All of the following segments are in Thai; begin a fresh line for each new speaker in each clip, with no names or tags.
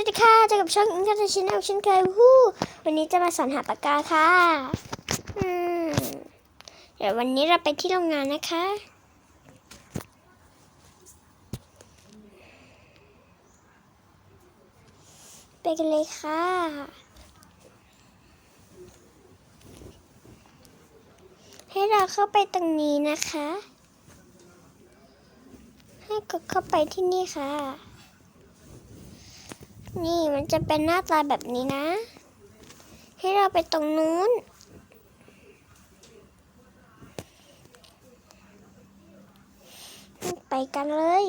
สวัสดีค่ะเจอกับช่องอินเทอร์เน็ตชแนลเช่นเคยวู้วันนี้จะมาสอนหาปากกาค่ะอืมเดี๋ยววันนี้เราไปที่โรงงานนะคะ ไปกันเลยค่ะให้เราเข้าไปตรงนี้นะคะ ให้กดเข้าไปที่นี่ค่ะ นี่มันจะเป็นหน้าตาแบบนี้นะ ให้เราไปตรงนู้น ไปกันเลย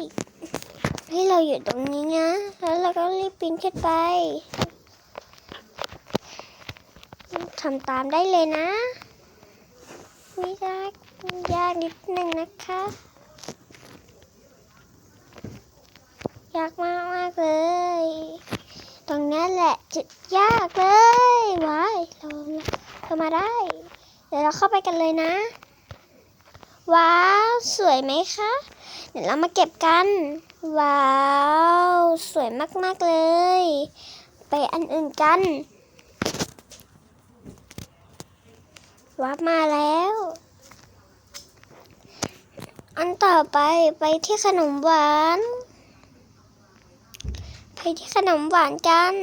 ให้เราอยู่ตรงนี้นะ แล้วเราก็รีบปีนขึ้นไปทำตามได้เลยนะ ไม่ยากยากนิดนึงนะคะ ยากมากมากเลย ตรงนี้แหละจะยากเลยว้ายเราเรามาได้ เดี๋ยวเราเข้าไปกันเลยนะ ว้าว สวยไหมคะ เดี๋ยวเรามาเก็บกัน ว้าว สวยมากๆเลย ไปอันอื่นกันวับมาแล้ว อันต่อไปไปที่ขนมหวาน ไปที่ขนมหวานกัน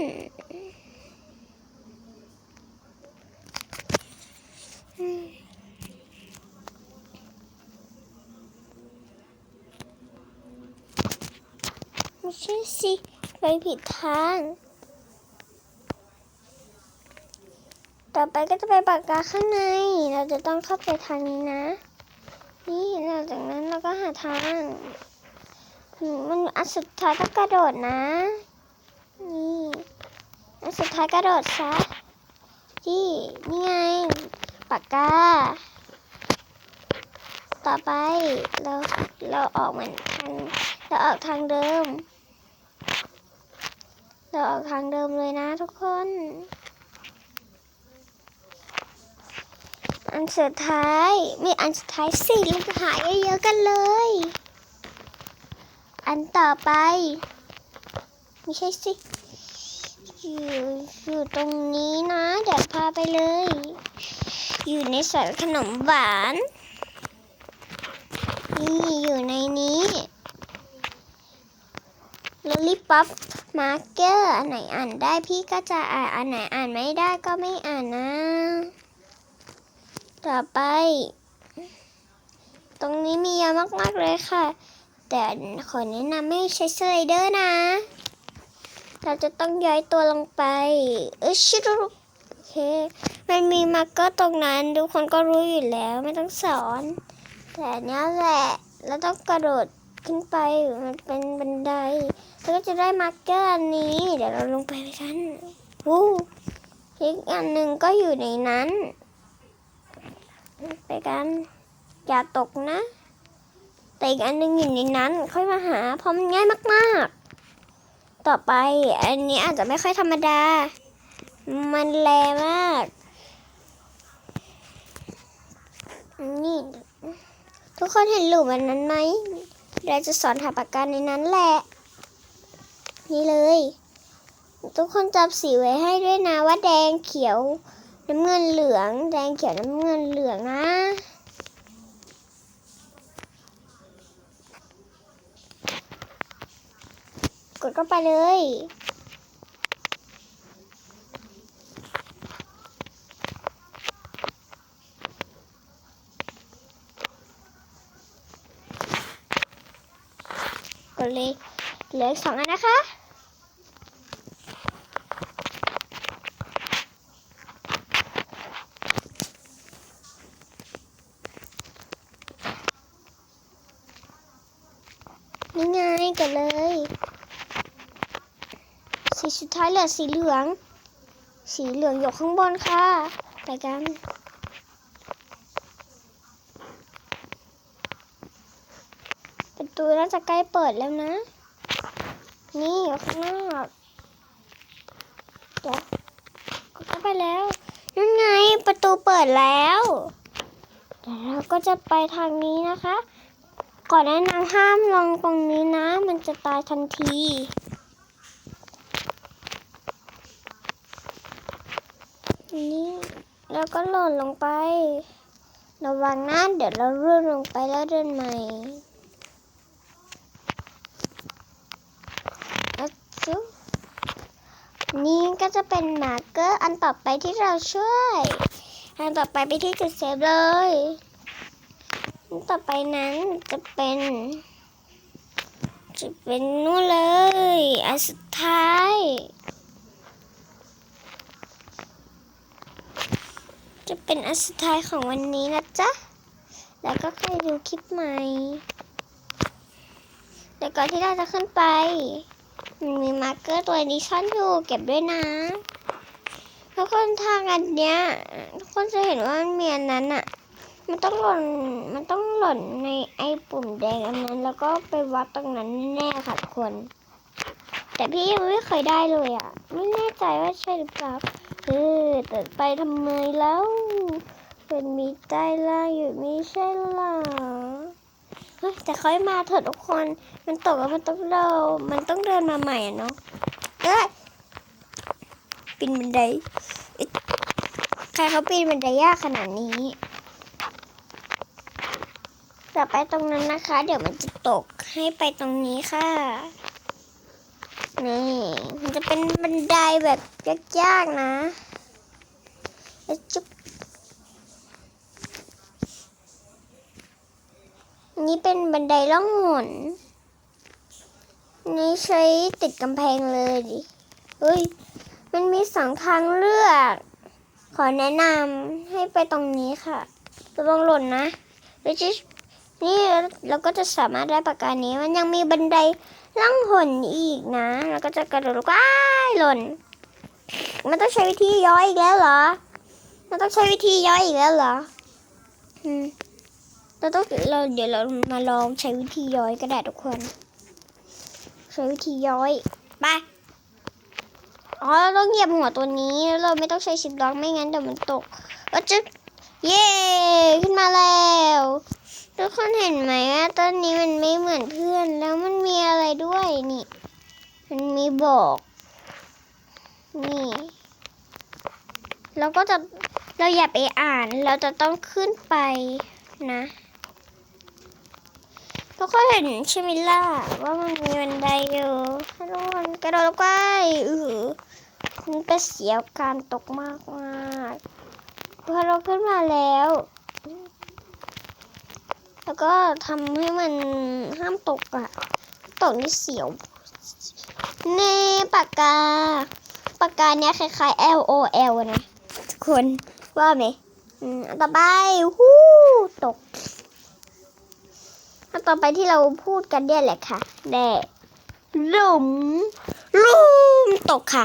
ไม่ใช่สิ ไปผิดทาง ต่อไปก็จะไปปากกาข้างใน เราจะต้องเข้าไปทางนี้นะ นี่หลังจากนั้นเราก็หาทาง มันอันสุดท้ายต้องกระโดดนะ นี่อันสุดท้ายกระโดดซะที่นี่ไงปากกา ต่อไปเราเราออกเหมือนทางเราออกทางเดิม เราออกทางเดิมเลยนะทุกคน อันสุดท้ายมีอันสุดท้ายสี่ลูกหายเยอะๆกันเลย อันต่อไป ไม่ใช่สิ อยู่อยู่ตรงนี้นะเดี๋ยวพาไปเลย อยู่ในสวนขนมหวาน นี่อยู่ในนี้ลลิป๊อปมาร์เกอร์อันไหนอ่านได้พี่ก็จะอ่านอันไหนอ่านไม่ได้ก็ไม่อ่านนะ ต่อไป ตรงนี้มีเยอะมากๆเลยค่ะ แต่ขอแนะนำไม่ใช้สไลเดอร์นะ เราจะต้องย้อยตัวลงไป เออชิรุโอเค มันมีมาร์กเกอร์ตรงนั้นทุกคนก็รู้อยู่แล้วไม่ต้องสอน แต่เนี้ยแหละเราต้องกระโดดขึ้นไปมันเป็นบันได แล้วก็จะได้มาร์กเกอร์อันนี้ เดี๋ยวเราลงไปกันวู้อีกอันหนึ่งก็อยู่ในนั้น ไปกัน อย่าตกนะ แต่อีกอันหนึงอยู่ในนั้น ค่อยมาหาเพราะมันง่ายมาก ๆ ต่อไปอันนี้อาจจะไม่ค่อยธรรมดา มันแรงมาก นี่ทุกคนเห็นหลุมอันนั้นไหมเราจะสอนหาปากกาในนั้นแหละ นี่เลย ทุกคนจับสีไว้ให้ด้วยนะว่าแดงเขียวน้ำเงินเหลือง แดงเขียวน้ำเงินเหลืองนะ ดเข้าไปเลยกดเลยเหลือสองอันนะคะ นี่ไงกดเลย สุดท้ายเหลือสีเหลือง สีเหลืองอยู่ข้างบนค่ะ ไปกันประตูน่าจะใกล้เปิดแล้วนะ นี่อยู่ข้างนอกเดี๋ยวกดเข้าไปแล้ว นั่นไงประตูเปิดแล้วเดี๋ยวเราก็จะไปทางนี้นะคะ ก่อนแนะนำห้ามลงตรงนี้นะ มันจะตายทันที นี่แล้วก็หล่นลงไประวังนะเดี๋ยวเราร่วงลงไปแล้วเดินใหม่อะจุ๊บนี่ก็จะเป็นมาร์กเกอร์อันต่อไปที่เราช่วย อันต่อไปไปที่จุดเซฟเลย อันต่อไปนั้นจะเป็น จะเป็นนู่นเลย อันสุดท้าย จะ เป็นอันสุดท้ายของวันนี้นะจ๊ะ แล้วก็ใครดูคลิปใหม่แล้วก่อนที่เราจะขึ้นไป มันมีมาร์กเกอร์ตัวนี้ซ่อนอยู่เก็บด้วยนะทุกคนทางอันเนี้ยทุกคนจะเห็นว่ามันมีอันนั้นอะมันต้องหล่น มันต้องหล่นในไอ้ปุ่มแดงอันนั้น แล้วก็ไปวัดตรงนั้นแน่ค่ะทุกคน แต่พี่ยังไม่เคยได้เลยอะไม่แน่ใจว่าใช่หรือเปล่า เออแต่ไปทำไมแล้วเป็นมีใจล่างอยู่ไม่ใช่หรอเฮ้ยแต่ค่อยมาเถอะทุกคน มันตกแล้วมันต้องเดินมันต้องเดินมาใหม่อะเนาะเอ้ยปีนบันไดใครเขาปีนบันไดยากขนาดนี้ต่อไปตรงนั้นนะคะ เดี๋ยวมันจะตกให้ไปตรงนี้ค่ะ นี่มันจะเป็นบันไดแบบยากๆนะแล้วจุ๊บนี่เป็นบันไดล่องหนนี่ใช้ติดกำแพงเลยดิเฮ้ย มันมีสองทางเลือก ขอแนะนำให้ไปตรงนี้ค่ะระวังหล่นนะแล้วจะนี่เราก็จะสามารถได้ปากกานี้ มันยังมีบันได ล่องหนอีกนะ แล้วก็จะกระโดดว้ายหล่น มันต้องใช้วิธีย้อยอีกแล้วเหรอ มันต้องใช้วิธีย้อยอีกแล้วเหรออืมเราต้องเราเดี๋ยวเรามาลองใช้วิธีย้อยก็ได้ทุกคน ใช้วิธีย้อยไปอ๋อเราต้องเหยียบหัวตัวนี้เราไม่ต้องใช้ชิปล็อกไม่งั้นเดี๋ยวมันตกก็จะเย้ขึ้นมาแล้ว ทุกคนเห็นไหมว่าต้นนี้มันไม่เหมือนเพื่อน แล้วมันมีอะไรด้วยนี่ มันมีบอก นี่ เราก็จะเราอย่าไปอ่าน เราจะต้องขึ้นไปนะทุกคนเห็นใช่ไหมล่ะว่ามันมีบันไดอยู่ทุกคนกระโดดลงไปอืออมันก็เสียวการตกมากมากๆพอเราขึ้นมาแล้ว แล้วก็ทำให้มันห้ามตกอะตกนี่เสียวเน่ปากกา ปากกาเนี้ยคล้ายๆ L O L นะทุกคนว่าไหมต่อไปฮู้ตกต่อไปที่เราพูดกันเนี่ยแหละค่ะแด่ลุมลุมตกค่ะ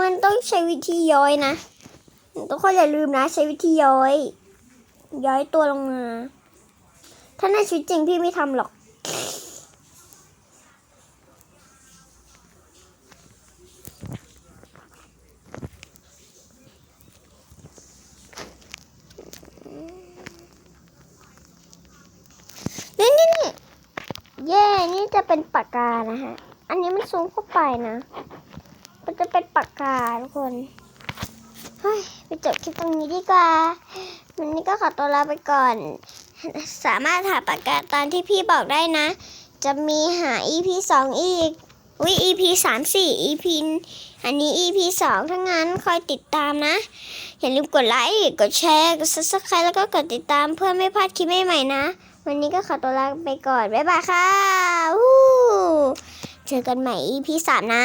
มันต้องใช้วิธีย้อยนะทุกคนอย่าลืมนะใช้วิธีย้อย ย้อยตัวลงมา ถ้าในชีวิตจริงพี่ไม่ทำหรอก นี่นี่นี่เย่นี่จะเป็นปากกานะฮะ อันนี้มันซูมเข้าไปนะ มันจะเป็นปากกาทุกคน เฮ้ย ไปจบคลิปตรงนี้ดีกว่า วันนี้ก็ขอตัวลาไปก่อน สามารถหาปากกาตามที่พี่บอกได้นะ จะมีหา EP สองอีกวิ EP สามสี่ EP อันนี้ EP สองทั้งนั้นคอยติดตามนะ อย่าลืมกดไลค์กดแชร์กด subscribe แล้วก็กดติดตามเพื่อไม่พลาดคลิปใหม่ๆนะ วันนี้ก็ขอตัวลาไปก่อน บ๊ายบายค่ะเจอกันใหม่ EP สามนะ